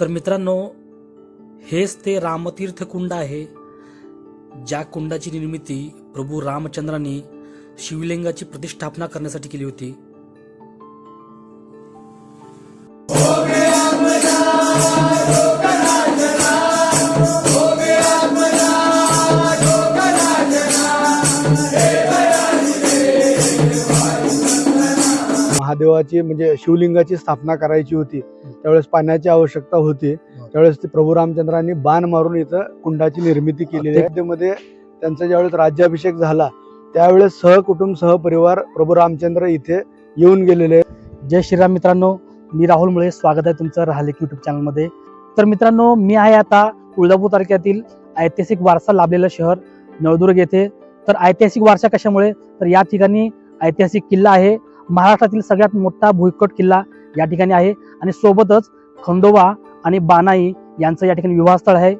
तर मित्रांनो हेच ते रामतीर्थ कुंड आहे ज्या कुंडाची निर्मिती प्रभू रामचंद्रांनी शिवलिंगाची प्रतिष्ठापना करण्यासाठी केली होती. महादेवाची म्हणजे शिवलिंगाची स्थापना करायची होती. त्यावेळेस पाण्याची आवश्यकता होती. त्यावेळेस ते प्रभू रामचंद्रांनी बाण मारून इथं कुंडाची निर्मिती केलेली आहे. त्यांचा ज्यावेळेस राज्याभिषेक झाला त्यावेळेस सहकुटुंब सहपरिवार प्रभू रामचंद्र इथे येऊन गेलेले जय श्रीराम मित्रांनो मी राहुल मुळे. स्वागत आहे तुमचं राहले युट्यूब चॅनलमध्ये तर मित्रांनो मी आहे आता तुळजापूर तालुक्यातील ऐतिहासिक वारसा लाभलेलं शहर नळदुर्ग येथे. तर ऐतिहासिक वारसा कशामुळे? तर या ठिकाणी ऐतिहासिक किल्ला आहे. महाराष्ट्रातील सगळ्यात मोठा भुईकोट किल्ला या ठिकाणी आहे. आणि सोबतच खंडोबा आणि बानाई यांचं या ठिकाणी विवाहस्थळ आहे.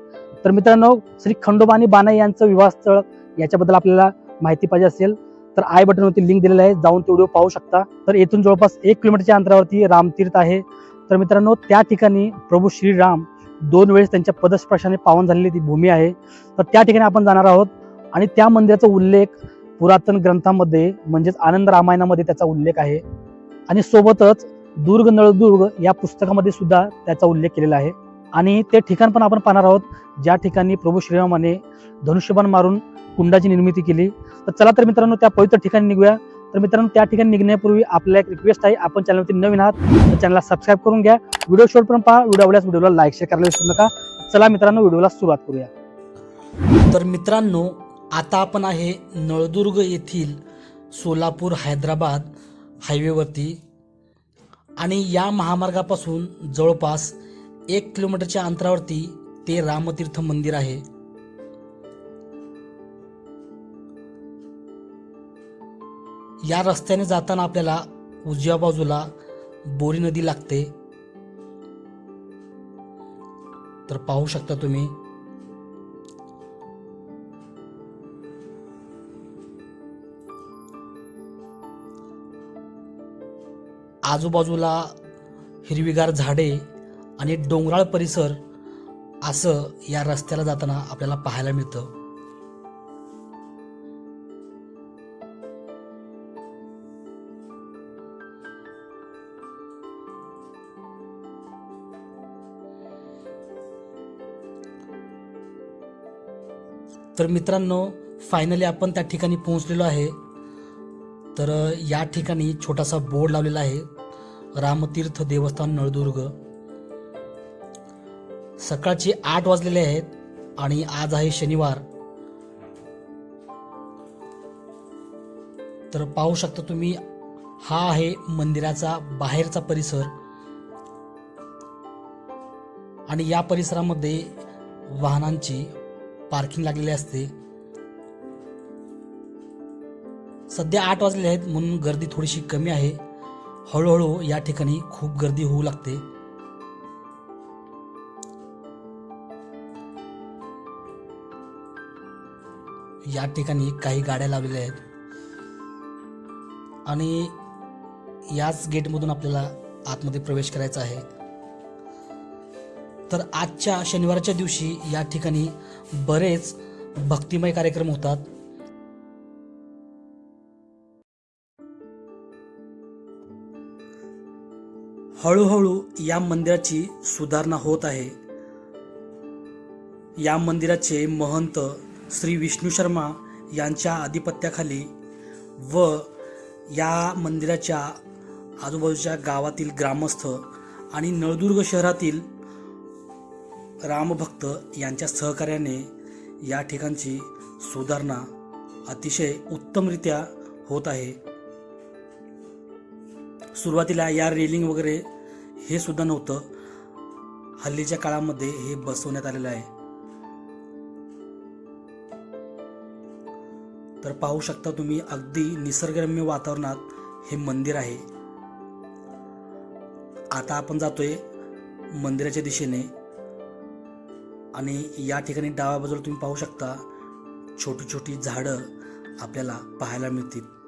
तर मित्रांनो श्री खंडोबा आणि बानाई यांचं विवाहस्थळ याच्याबद्दल आपल्याला माहिती पाहिजे असेल तर आय बटनवरती लिंक दिलेलं आहे. जाऊन ते व्हिडिओ पाहू शकता. तर येथून जवळपास एक किलोमीटरच्या अंतरावरती रामतीर्थ आहे. तर मित्रांनो त्या ठिकाणी प्रभू श्रीराम दोन वेळेस त्यांच्या पदस्पर्शाने पावन झालेली ती भूमी आहे. तर त्या ठिकाणी आपण जाणार आहोत. आणि त्या मंदिराचा उल्लेख पुरातन ग्रंथामध्ये म्हणजेच आनंद रामायणामध्ये त्याचा उल्लेख आहे. आणि सोबतच दुर्ग नळदुर्ग या पुस्तकामध्ये सुद्धा त्याचा उल्लेख केलेला आहे. आणि ते ठिकाण पण आपण पाहणार आहोत ज्या ठिकाणी प्रभू श्रीरामाने धनुष्यबाण मारून कुंडाची निर्मिती केली. तर चला तर मित्रांनो त्या पवित्र ठिकाणी निघूया. तर मित्रांनो त्या ठिकाणी निघण्यापूर्वी आपल्याला एक रिक्वेस्ट आहे. आपण चॅनलवरती नवीन आहात तर चॅनलला सबस्क्राईब करून घ्या. व्हिडिओ शेवटपर्यंत पहा. व्हिडिओ आवडल्यास व्हिडिओला लाईक शेअर करायला विसरू नका. चला मित्रांनो व्हिडिओला सुरुवात करूया. तर मित्रांनो आता आपण आहे नळदुर्ग येथील सोलापूर हैदराबाद हायवेवरती. आणि या महामार्गापासून जवळपास एक किलोमीटरच्या अंतरावरती ते रामतीर्थ मंदिर आहे. या रस्त्याने जाताना आपल्याला उजव्या बाजूला बोरी नदी लागते. तर पाहू शकता तुम्ही आजूबाजूला हिरवीगार झाडे आणि डोंगराळ परिसर असं या रस्त्याला जाताना आपल्याला पाहायला मिळतं. तर मित्रांनो फायनली आपण त्या ठिकाणी पोहोचलेलो आहे. तर या ठिकाणी छोटासा बोर्ड लावलेला आहे. रामतीर्थ देवस्थान नळदुर्ग. सकाळचे आठ वाजलेले आहेत आणि आज आहे शनिवार. तर पाहू शकता तुम्ही हा आहे मंदिराचा बाहेरचा परिसर. आणि या परिसरामध्ये वाहनांची पार्किंग लागलेली असते. सध्या आठ वाजले आहेत म्हणून गर्दी थोडीशी कमी आहे. हळूहळू या ठिकाणी खूप गर्दी होऊ लागते. या ठिकाणी काही गाड्या लावलेल्या आहेत. आणि याच गेटमधून आपल्याला आतमध्ये प्रवेश करायचा आहे. तर आजच्या शनिवारच्या दिवशी या ठिकाणी बरेच भक्तिमय कार्यक्रम होतात. हळूहळू या मंदिराची सुधारणा होत आहे. या मंदिराचे महंत श्री विष्णू शर्मा यांच्या आधिपत्याखाली व या मंदिराच्या आजूबाजूच्या गावातील ग्रामस्थ आणि नळदुर्ग शहरातील रामभक्त यांच्या सहकार्याने या ठिकाणची सुधारणा अतिशय उत्तमरित्या होत आहे. सुरुवातीला या रेलिंग वगैरे हे सुद्धा नव्हतं. हल्लीच्या काळामध्ये हे बसवण्यात आलेलं आहे. तर पाहू शकता तुम्ही अगदी निसर्गरम्य वातावरणात हे मंदिर आहे. आता आपण जातोय मंदिराच्या दिशेने. आणि या ठिकाणी डाव्या बाजूला तुम्ही पाहू शकता छोटी छोटी झाडं आपल्याला पाहायला मिळतील.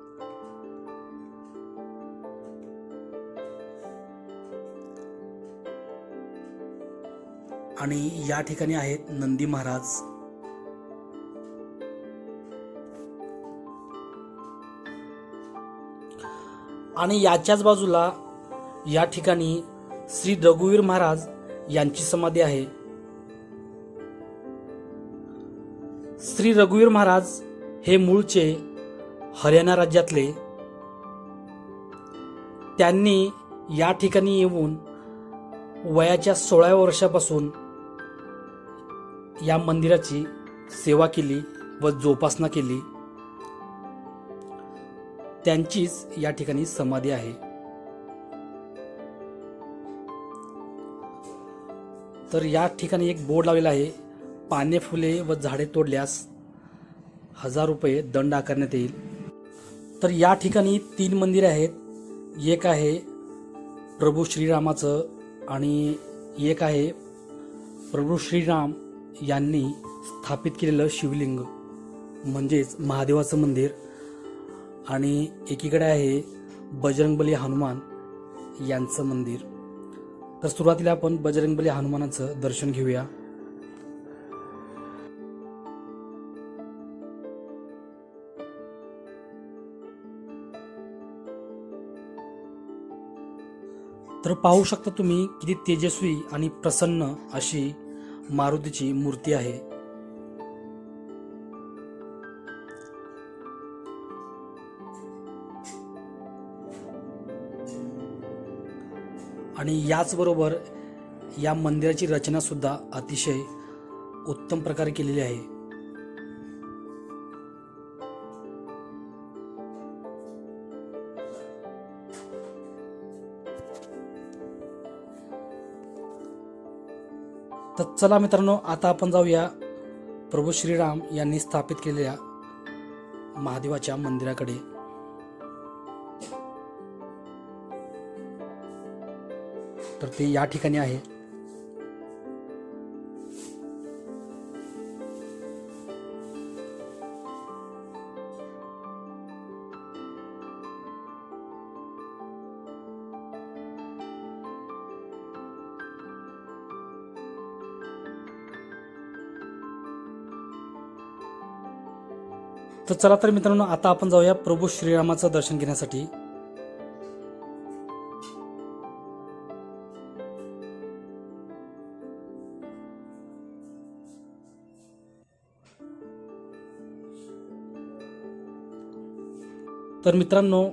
आणि या ठिकाणी आहेत नंदी महाराज. आणि याच्याच बाजूला या ठिकाणी श्री रघुवीर महाराज यांची समाधी आहे. श्री रघुवीर महाराज हे मूळचे हरियाणा राज्यातले. त्यांनी या ठिकाणी येऊन वयाच्या सोळाव्या वर्षापासून या मंदिराची सेवा केली व जोपासना केली. त्यांचीच या ठिकाणी समाधी आहे. तर या ठिकाणी एक बोर्ड लावलेला आहे. पाने फुले व झाडे तोडल्यास हजार रुपये दंड आकारण्यात येईल. तर या ठिकाणी तीन मंदिरे आहेत. एक आहे प्रभू श्रीरामाचं आणि एक आहे प्रभू श्रीराम यांनी स्थापित केलेलं शिवलिंग म्हणजेच महादेवाचं मंदिर. आणि एकीकडे आहे बजरंगबली हनुमान यांचं मंदिर. तर सुरुवातीला आपण बजरंगबली हनुमानाचं दर्शन घेऊया. तर पाहू शकता तुम्ही किती तेजस्वी आणि प्रसन्न अशी मारुतीची मूर्ती आहे. आणि याचबरोबर या मंदिराची रचना सुद्धा अतिशय उत्तम प्रकारे केलेली आहे. चला मित्रांनो आता आपण जाऊया प्रभू श्रीराम यांनी स्थापित केलेल्या महादेवाच्या मंदिराकडे. तर ते या ठिकाणी आहे. तर चला तर मित्रांनो आता आपण जाऊया प्रभू श्रीरामाचं दर्शन घेण्यासाठी. तर मित्रांनो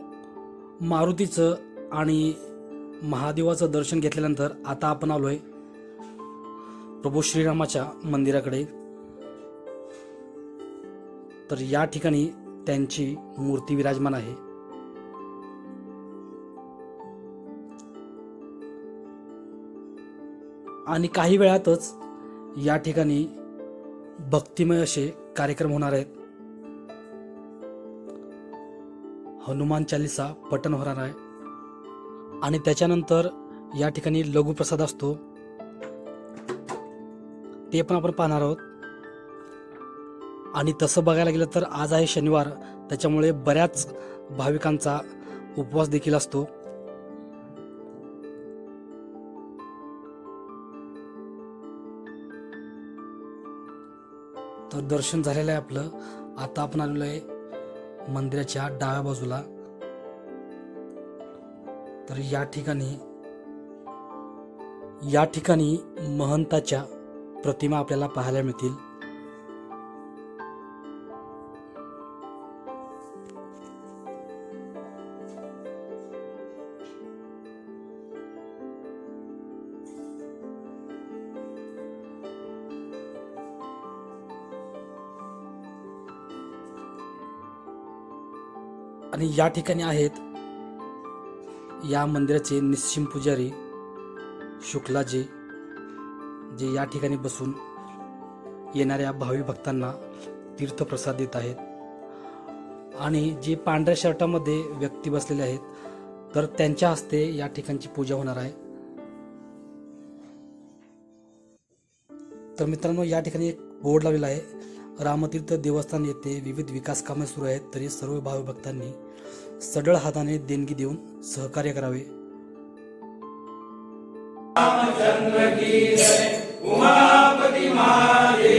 मारुतीचं आणि महादेवाचं दर्शन घेतल्यानंतर आता आपण आलोय प्रभू श्रीरामाच्या मंदिराकडे. तर या ठिकाणी त्यांची मूर्ती विराजमान आहे. आणि काही वेळातच या ठिकाणी भक्तिमय असे कार्यक्रम होणार आहेत. हनुमान चालिसा पठण होणार आहे. आणि त्याच्यानंतर या ठिकाणी लघुप्रसाद असतो. ते पण आपण पाहणार आहोत. आणि तसं बघायला गेलं तर आज आहे शनिवार. त्याच्यामुळे बऱ्याच भाविकांचा उपवास देखील असतो. तर दर्शन झालेलं आहे आपलं. आता आपण आलेलो आहे मंदिराच्या डाव्या बाजूला. तर या ठिकाणी या ठिकाणी महंताच्या प्रतिमा आपल्याला पाहायला मिळतील. आणि या ठिकाणी आहेत या मंदिराचे निश्चिम पुजारी शुक्लाजी जे या ठिकाणी बसून येणाऱ्या भावी भक्तांना तीर्थप्रसाद देत आहेत. आणि जे पांढऱ्या शर्टामध्ये व्यक्ती बसलेले आहेत तर त्यांच्या हस्ते या ठिकाणची पूजा होणार आहे. तर मित्रांनो या ठिकाणी एक बोर्ड लावलेला आहे. रामतीर्थ देवस्थान येथे विविध विकास कामे सुरू आहेत तरी सर्व भावी भक्तांनी सडळ हाताने देणगी देऊन सहकार्य करावे. पुण्यवंता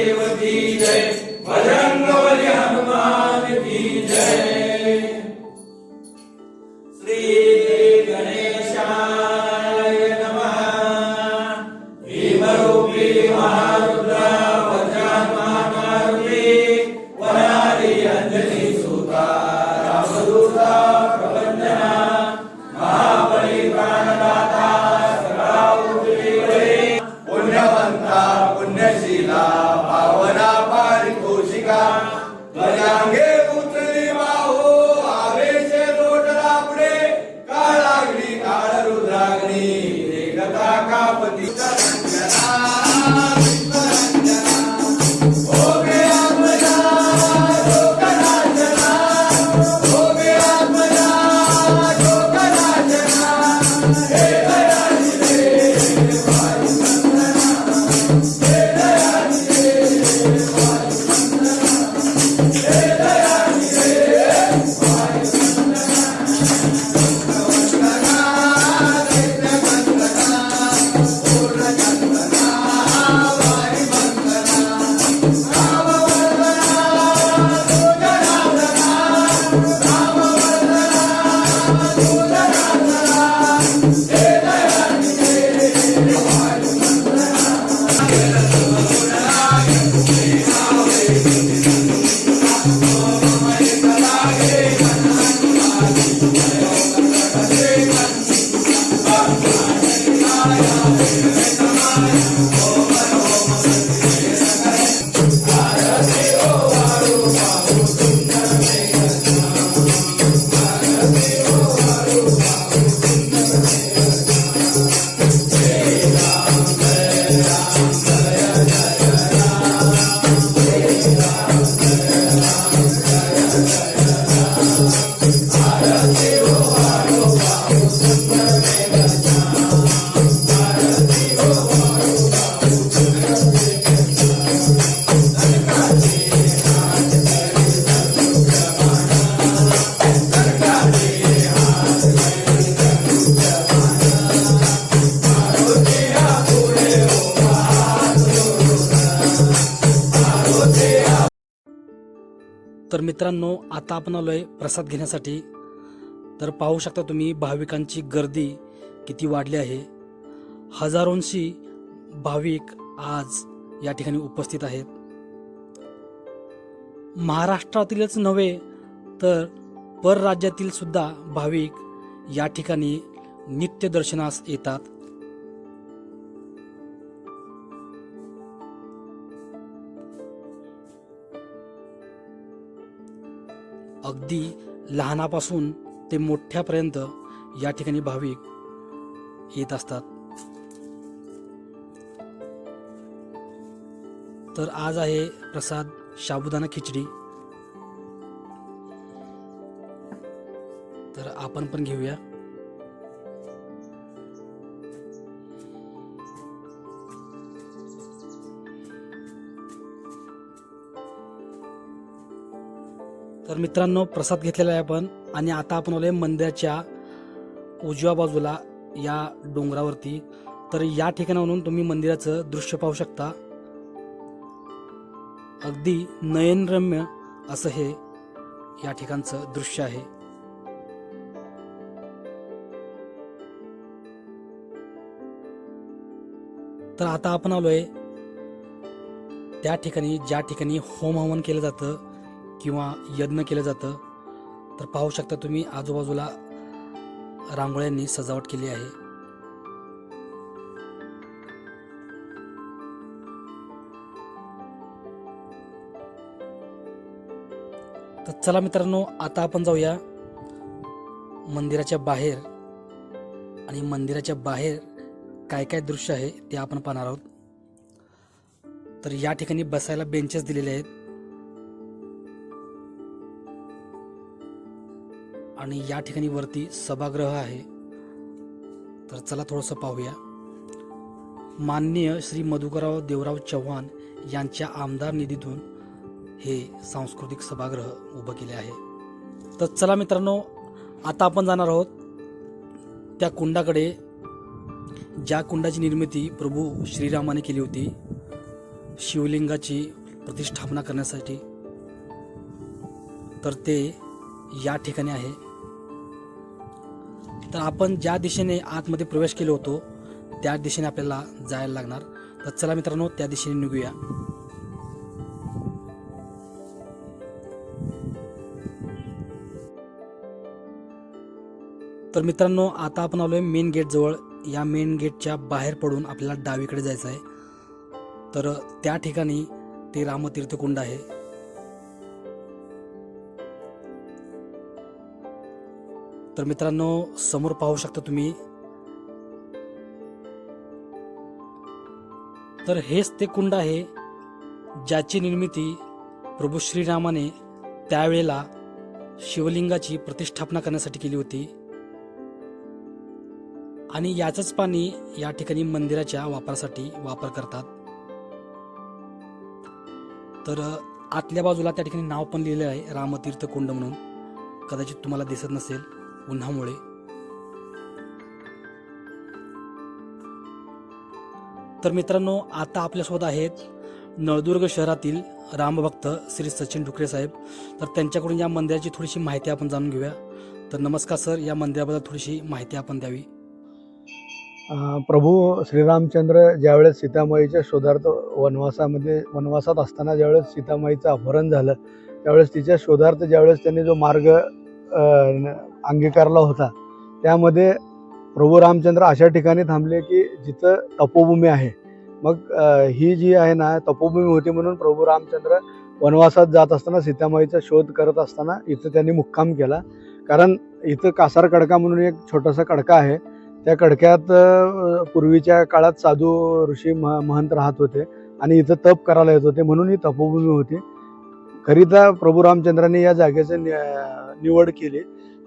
Thanks. तर मित्रांनो आता आपण आलोय प्रसाद घेण्यासाठी. तर पाहू शकता तुम्ही भाविकांची गर्दी किती वाढली आहे. हजारोंशी भाविक आज या ठिकाणी उपस्थित आहेत. महाराष्ट्रातीलच नव्हे तर परराज्यातील सुद्धा भाविक या ठिकाणी नित्य दर्शनास येतात. अगदी लहानापासून ते मोठ्यापर्यंत या ठिकाणी भाविक येत असतात. तर आज आहे प्रसाद साबुदाणा खिचडी. तर आपण पण घेऊया. मित्रांनो प्रसाद घेतलेला आहे आपण. आणि आता आपण आलोय मंदिराच्या उजव्या बाजूला या डोंगरावरती. तर या ठिकाणावरून तुम्ही मंदिराचं दृश्य पाहू शकता. अगदी नयनरम्य असं हे या ठिकाणचं दृश्य आहे. तर आता आपण आलोय त्या ठिकाणी ज्या ठिकाणी होम हवन केलं जातं. किंवा यज्ञ केलं जातं तर पाहू शकता तुम्ही आजूबाजूला रांगोळ्यांनी सजावट केली आहे. तर चला मित्रांनो आता आपण जाऊया मंदिराच्या बाहेर. आणि मंदिराच्या बाहेर काय काय दृश्य आहे ते आपण पाहणार आहोत. तर या ठिकाणी बसायला बेंचेस दिलेले आहेत. आणि या ठिकाणी वरती सभागृह आहे. तर चला थोडंसं पाहूया. माननीय श्री मधुकरराव देवराव चव्हाण यांच्या आमदार निधीतून हे सांस्कृतिक सभागृह उभं केले आहे. तर चला मित्रांनो आता आपण जाणार आहोत त्या कुंडाकडे. ज्या कुंडाची निर्मिती प्रभू श्रीरामाने केली होती शिवलिंगाची प्रतिष्ठापना करण्यासाठी. तर ते या ठिकाणी आहे. तर आपण ज्या दिशेने आतमध्ये प्रवेश केलो होतो त्या दिशेने आपल्याला जायला लागणार. तर चला मित्रांनो त्या दिशेने निघूया. तर मित्रांनो आता आपण आलोय मेन गेट जवळ. या मेन गेटच्या बाहेर पडून आपल्याला डावीकडे जायचं आहे तर त्या ठिकाणी ते रामतीर्थकुंड आहे. तर मित्रांनो समोर पाहू शकता तुम्ही. तर हेच ते कुंड आहे ज्याची निर्मिती प्रभू श्रीरामाने त्यावेळेला शिवलिंगाची प्रतिष्ठापना करण्यासाठी केली होती. आणि याचंच पाणी या ठिकाणी मंदिराच्या वापरासाठी वापर करतात. तर आतल्या बाजूला त्या ठिकाणी नाव पण लिहिलं आहे रामतीर्थ कुंड म्हणून. कदाचित तुम्हाला दिसत नसेल. उन्हामुळे. तर मित्रांनो आता आपल्यासोबत आहेत नळदुर्ग शहरातील रामभक्त श्री सचिन डुकरे साहेब. तर त्यांच्याकडून या मंदिराची थोडीशी माहिती आपण जाणून घेऊया. तर नमस्कार सर या मंदिराबद्दल थोडीशी माहिती आपण द्यावी. प्रभू श्रीरामचंद्र ज्यावेळेस सीतामाईच्या शोधार्थ वनवासामध्ये वनवासात असताना ज्यावेळेस सीतामाईचं अपहरण झालं त्यावेळेस तिच्या शोधार्थ ज्यावेळेस त्यांनी जो मार्ग अंगीकारला होता. त्यामध्ये प्रभू रामचंद्र अशा ठिकाणी थांबले की जिथं तपोभूमी आहे. मग ही जी आहे ना तपोभूमी होती म्हणून प्रभू रामचंद्र वनवासात जात असताना सीतामाईचा शोध करत असताना इथं त्यांनी मुक्काम केला. कारण इथं कासार कडका म्हणून एक छोटासा कडका आहे. त्या कडक्यात पूर्वीच्या काळात साधू ऋषी मह महंत राहत होते आणि इथं तप करायला येत होते म्हणून ही तपोभूमी होती. करिता प्रभू रामचंद्रांनी या जागेचं नि- निवड केली.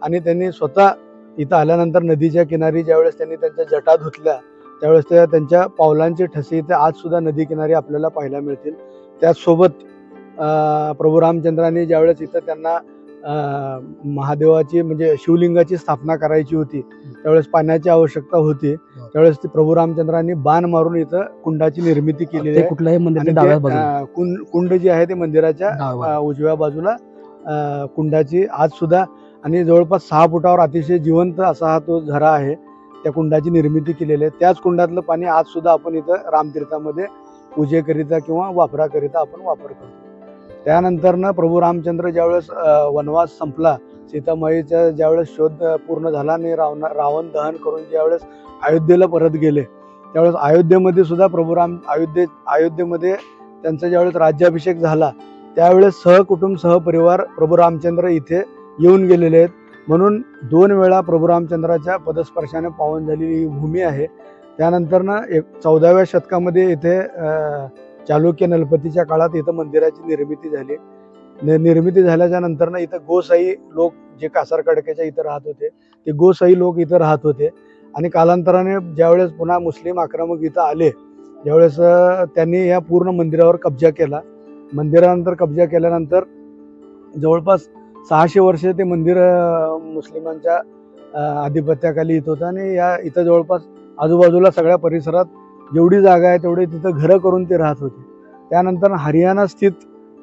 आणि त्यांनी स्वतः इथं आल्यानंतर नदीच्या किनारी ज्यावेळेस त्यांनी त्यांच्या जटा धुतल्या त्यावेळेस त्या त्यांच्या पावलांचे ठसे इथे आज सुद्धा नदी किनारी आपल्याला पाहायला मिळतील. त्याचसोबत अ, प्रभू रामचंद्रांनी ज्यावेळेस इथं त्यांना महादेवाची म्हणजे शिवलिंगाची स्थापना करायची होती त्यावेळेस पाण्याची आवश्यकता होती त्यावेळेस ते प्रभू रामचंद्रांनी बाण मारून इथं कुंडाची निर्मिती केलेली आहे. कुठल्याही अं, कुंड कुंड जे आहे ते मंदिराच्या उजव्या बाजूला कुंडाची आज सुद्धा आणि जवळपास सहा फुटावर अतिशय जिवंत असा हा तो झरा आहे. त्या कुंडाची निर्मिती केलेली आहे. त्याच कुंडातलं पाणी आज सुद्धा आपण इथं रामतीर्थामध्ये पूजेकरिता किंवा वापराकरिता आपण वापर करतो. त्यानंतरनं प्रभू रामचंद्र ज्यावेळेस वनवास संपला सीतामाईचा ज्यावेळेस शोध पूर्ण झाला आणि रावण रावण दहन करून ज्यावेळेस अयोध्येला परत गेले त्यावेळेस अयोध्येमध्ये सुद्धा प्रभू राम अयोध्ये अयोध्येमध्ये त्यांचा ज्यावेळेस राज्याभिषेक झाला त्यावेळेस सहकुटुंब सहपरिवार प्रभू रामचंद्र इथे येऊन गेलेले आहेत. म्हणून दोन वेळा प्रभू रामचंद्राच्या पदस्पर्शाने पावन झालेली ही भूमी आहे. त्यानंतरनं एक चौदाव्या शतकामध्ये इथे चालुक्य नलपतीच्या काळात इथं मंदिराची निर्मिती झाली. नि- निर्मिती झाल्याच्या नंतरनं इथं गोसाई लोक जे कासारकडक्याच्या इथं राहत होते ते गोसाई लोक इथं राहत होते. आणि कालांतराने ज्यावेळेस पुन्हा मुस्लिम आक्रमक इथं आले ज्यावेळेस त्यांनी या पूर्ण मंदिरावर कब्जा केला. मंदिरानंतर कब्जा केल्यानंतर जवळपास सहाशे वर्ष ते मंदिर मुस्लिमांच्या आधिपत्याखाली येत होतं आणि या इथं जवळपास आजूबाजूला सगळ्या परिसरात जेवढी जागा आहे तेवढी तिथं घरं करून ते राहत होते. त्यानंतर हरियाणा स्थित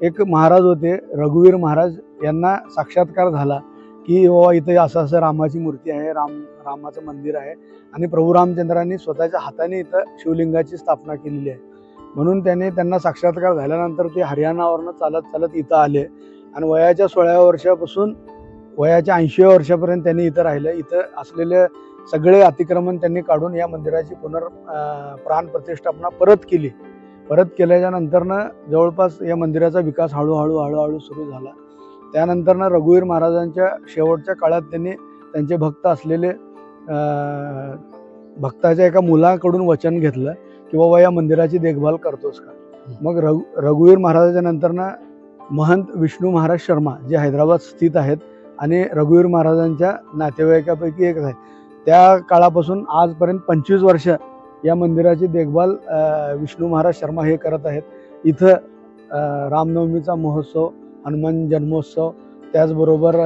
एक महाराज होते रघुवीर महाराज यांना साक्षात्कार झाला की बाबा इथं असं असं रामाची मूर्ती आहे राम रामाचं मंदिर आहे आणि प्रभू रामचंद्रांनी स्वतःच्या हाताने इथं शिवलिंगाची स्थापना केलेली आहे. म्हणून त्याने त्यांना साक्षात्कार झाल्यानंतर ते हरियाणावरनं चालत चालत इथं आले. आणि वयाच्या सोळाव्या वर्षापासून वयाच्या ऐंशीव्या वर्षापर्यंत त्यांनी इथं राहिले. इथं असलेले सगळे अतिक्रमण त्यांनी काढून या मंदिराची पुनर् प्राण प्रतिष्ठापना परत केली. परत केल्याच्या नंतरनं जवळपास या मंदिराचा विकास हळूहळू हळूहळू सुरू झाला. त्यानंतरनं रघुवीर महाराजांच्या शेवटच्या काळात त्यांनी त्यांचे भक्त असलेले भक्ताच्या एका मुलाकडून वचन घेतलं की बाबा या मंदिराची देखभाल करतोस का? मग रघु रघुवीर महाराजाच्या नंतरनं महंत विष्णू महाराज शर्मा जे हैदराबाद स्थित आहेत आणि रघुवीर महाराजांच्या नातेवाईकापैकी एक आहे त्या काळापासून आजपर्यंत पंचवीस वर्ष या मंदिराची देखभाल विष्णू महाराज शर्मा हे करत आहेत इथं रामनवमीचा महोत्सव हनुमान जन्मोत्सव त्याचबरोबर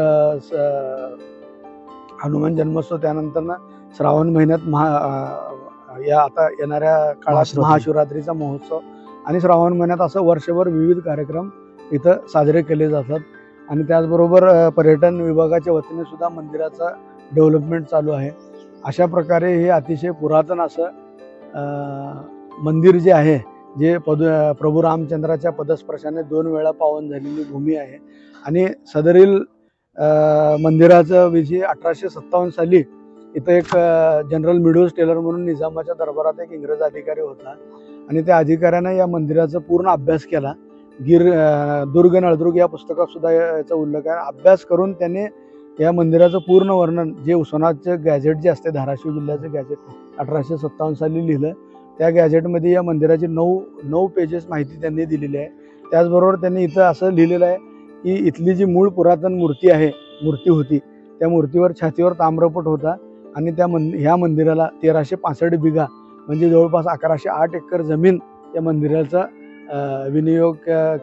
हनुमान जन्मोत्सव त्यानंतरनं श्रावण महिन्यात महा या आता येणाऱ्या काळात महाशिवरात्री. महाशिवरात्रीचा महोत्सव आणि श्रावण महिन्यात असं वर्षभर विविध कार्यक्रम इथं साजरे केले जातात. आणि त्याचबरोबर पर्यटन विभागाच्या वतीने सुद्धा मंदिराचा डेव्हलपमेंट चालू आहे. अशा प्रकारे हे अतिशय पुरातन असं मंदिर जे आहे जे पद प्रभू रामचंद्राच्या पदस्पर्शाने दोन वेळा पावन झालेली भूमी आहे. आणि सदरील मंदिराचं विजय अठराशे सत्तावन्न साली इथं एक जनरल मिडोज टेलर म्हणून निजामाच्या दरबारात एक इंग्रज अधिकारी होता. आणि त्या अधिकाऱ्यानं या मंदिराचा पूर्ण अभ्यास केला. गिर दुर्ग नळदुर्ग या पुस्तकात सुद्धा याचा उल्लेख आहे. अभ्यास करून त्यांनी या मंदिराचं पूर्ण वर्णन जे उस्मानाबादचे गॅजेट जे असते धाराशिव जिल्ह्याचं गॅजेट अठराशे सत्तावन्न साली लिहिलं त्या गॅजेटमध्ये या मंदिराची नऊ नऊ पेजेस माहिती त्यांनी दिलेली आहे. त्याचबरोबर त्यांनी इथं असं लिहिलेलं आहे की इथली जी मूळ पुरातन मूर्ती आहे मूर्ती होती त्या मूर्तीवर छातीवर ताम्रपट होता आणि त्या मन ह्या मंदिराला तेराशे पासष्ट बिघा म्हणजे जवळपास अकराशे आठ एकर जमीन या मंदिराचा विनियोग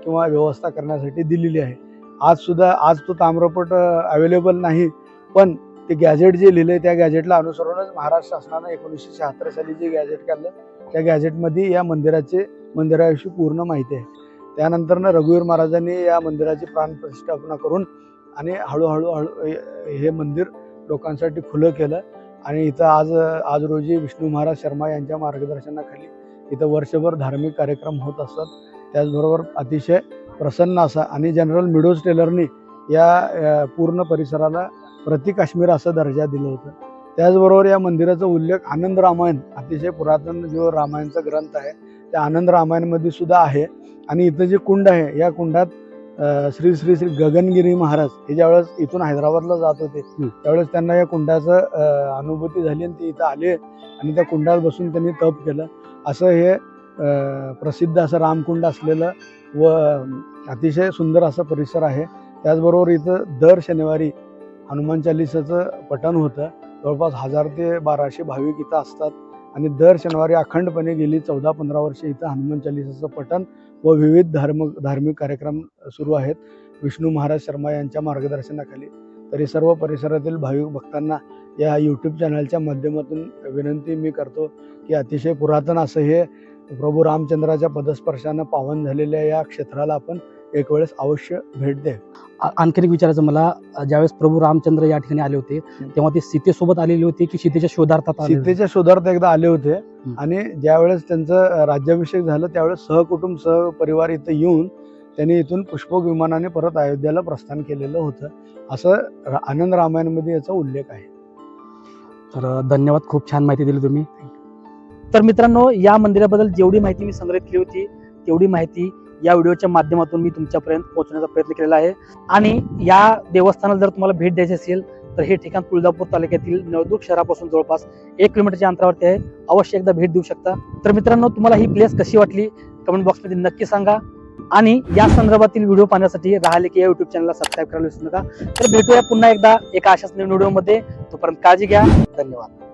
किंवा व्यवस्था करण्यासाठी दिलेली आहे. आजसुद्धा आज तो ताम्रपट अवेलेबल नाही पण ते गॅजेट जे लिहिले त्या गॅजेटला अनुसरूनच महाराष्ट्र शासनानं एकोणीसशे शहात्तर साली जे गॅजेट काढलं त्या गॅजेटमध्ये या मंदिराचे मंदिराविषयी पूर्ण माहिती आहे. त्यानंतरनं रघुवीर महाराजांनी या मंदिराची प्राणप्रतिष्ठापना करून आणि हळूहळू हळू हे- हे मंदिर लोकांसाठी खुलं केलं. आणि इथं आज आज रोजी विष्णू महाराज शर्मा यांच्या मार्गदर्शनाखाली इथं वर्षभर धार्मिक कार्यक्रम होत असतात. त्याचबरोबर अतिशय प्रसन्न असा आणि जनरल मिडोज टेलरनी या पूर्ण परिसराला प्रति काश्मीर असा दर्जा दिलं होतं. त्याचबरोबर या मंदिराचा उल्लेख आनंद रामायण अतिशय पुरातन जो रामायणचा ग्रंथ आहे त्या आनंद रामायणमध्ये सुद्धा आहे. आणि इथं जे कुंड आहे या कुंडात श्री श्री श्री गगनगिरी महाराज हे ज्यावेळेस इथून हैदराबादला जात होते त्यावेळेस त्यांना या कुंडाचं अनुभूती झाली आणि ते इथं आले आणि त्या कुंडात बसून त्यांनी तप केलं. असं हे प्रसिद्ध असं रामकुंड असलेलं व अतिशय सुंदर असा परिसर आहे. त्याचबरोबर इथं दर शनिवारी हनुमान चालिसाचं पठण होतं. जवळपास हजार ते बाराशे भाविक इथं असतात आणि दर शनिवारी अखंडपणे गेली चौदा पंधरा वर्षे इथं हनुमान चालिसाचं पठण व विविध धर्म धार्मिक कार्यक्रम सुरू आहेत. विष्णू महाराज शर्मा यांच्या मार्गदर्शनाखाली. तरी सर्व परिसरातील भाविक भक्तांना या यूट्यूब चॅनलच्या माध्यमातून विनंती मी करतो की अतिशय पुरातन असं हे प्रभू रामचंद्राच्या पदस्पर्शानं पावन झालेल्या या क्षेत्राला आपण एक वेळेस अवश्य भेट आ- आणखीन एक विचारायचं मला ज्यावेळेस प्रभू रामचंद्र या ठिकाणी आले होते तेव्हा ते सीतेसोबत आलेले होते की सीतेच्या शोधार्थात? सीतेच्या शोधार्थ एकदा आले होते आणि ज्यावेळेस त्यांचं राज्याभिषेक झालं त्यावेळेस सहकुटुंब सहपरिवार इथं येऊन त्यांनी इथून पुष्पक विमानाने परत अयोध्येला प्रस्थान केलेलं होतं. असं आनंद रामायणमध्ये याचा उल्लेख आहे. तर धन्यवाद. खूप छान माहिती दिली तुम्ही. तर मित्रांनो या मंदिराबद्दल जेवढी माहिती मी संग्रहित केली होती तेवढी माहिती या व्हिडिओच्या माध्यमातून मी तुमच्यापर्यंत पोहोचण्याचा प्रयत्न केलेला आहे. आणि या देवस्थानाला जर तुम्हाला भेट द्यायची असेल तर हे ठिकाण तुळजापूर तालुक्यातील नळदुर्ग शहरापासून जवळपास एक किलोमीटरच्या अंतरावरती आहे. अवश्य एकदा भेट देऊ शकता. तर मित्रांनो तुम्हाला ही प्लेस कशी वाटली? कमेंट बॉक्समध्ये नक्की सांगा. आणि या संदर्भातील व्हिडिओ पाहण्यासाठी राहिले की या युट्यूब चॅनलला सबस्क्राईब करायला विसरू नका. तर भेटूया पुन्हा एकदा एका अशाच नवीन व्हिडिओमध्ये. तोपर्यंत काळजी घ्या. धन्यवाद.